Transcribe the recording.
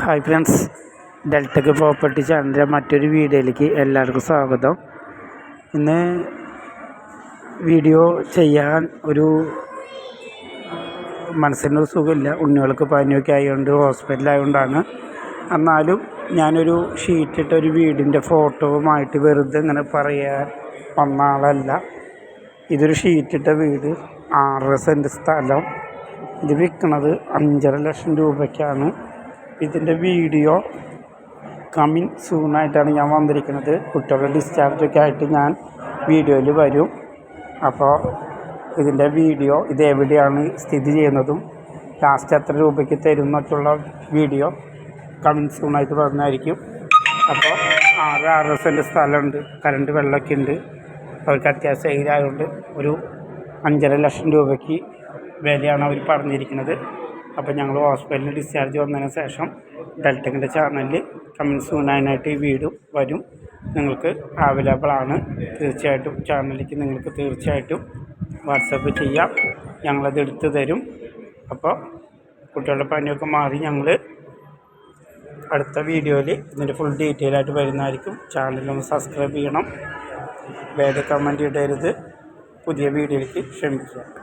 Hi friends ഡെൽറ്റക്ക് property ചാനലിന്റെ മറ്റൊരു വീഡിയോയിലേക്ക് എല്ലാവർക്കും സ്വാഗതം. ഇന്ന് വീഡിയോ ചെയ്യാൻ ഒരു മനസ്സിനൊരു സുഖമില്ല. ഉണ്ണികൾക്ക് പനിയൊക്കെ ആയതുകൊണ്ട് ഹോസ്പിറ്റലായതുകൊണ്ടാണ് എന്നാലും ഞാനൊരു ഷീറ്റിട്ട ഒരു വീടിന്റെ ഫോട്ടോവുമായിട്ട് വെറുതെ ഇങ്ങനെ പറയാൻ വന്ന ആളല്ല. ഇതൊരു ഷീറ്റിട്ട വീട് ആറര സെന്റ് സ്ഥലം. ഇത് വിൽക്കുന്നത് അഞ്ചര ലക്ഷം രൂപയ്ക്കാണ്. ഇതിന്റെ വീഡിയോ കമ്മിങ് സൂണായിട്ടാണ് ഞാൻ വന്നിരിക്കുന്നത്. കുട്ടികളുടെ ഡിസ്ചാർജൊക്കെ ആയിട്ട് ഞാൻ വീഡിയോയിൽ വരും. അപ്പോൾ ഇതിന്റെ വീഡിയോ ഇത് എവിടെയാണ് സ്ഥിതി ചെയ്യുന്നതും ലാസ്റ്റ് എത്ര രൂപയ്ക്ക് തരുന്നൊക്കെയുള്ള വീഡിയോ കമ്മിങ് സൂണായിട്ട് പറഞ്ഞായിരിക്കും. അപ്പോൾ ആറ് ആറ് സെന്റ് സ്ഥലമുണ്ട് കറണ്ട് വെള്ളമൊക്കെ ഉണ്ട്. അവർക്ക് അത്യാവശ്യം എയിലായതുകൊണ്ട് ഒരു അഞ്ചര ലക്ഷം രൂപയ്ക്ക് വിലയാണ് അവർ പറഞ്ഞിരിക്കുന്നത്. അപ്പോൾ ഞങ്ങൾ ഹോസ്പിറ്റലിൽ ഡിസ്ചാർജ് വന്നതിന് ശേഷം ഡെൽറ്റിന്റെ ചാനലിൽ കമ്മിങ് സൂണായിട്ട് ഈ വീടും വരും. നിങ്ങൾക്ക് അവൈലബിൾ ആണ്. തീർച്ചയായിട്ടും ചാനലിലേക്ക് നിങ്ങൾക്ക് തീർച്ചയായിട്ടും വാട്സപ്പ് ചെയ്യാം. ഞങ്ങളത് എടുത്തു തരും. അപ്പോൾ കുട്ടികളുടെ പനിയൊക്കെ മാറി ഞങ്ങൾ അടുത്ത വീഡിയോയിൽ ഇതിന്റെ ഫുൾ ഡീറ്റെയിൽ ആയിട്ട് വരുന്നതായിരിക്കും. ചാനലൊന്ന് സബ്സ്ക്രൈബ് ചെയ്യണം. വേറെ കമന്റ് ഇടരുത്. പുതിയ വീഡിയോയിലേക്ക് ക്ഷമിക്കുക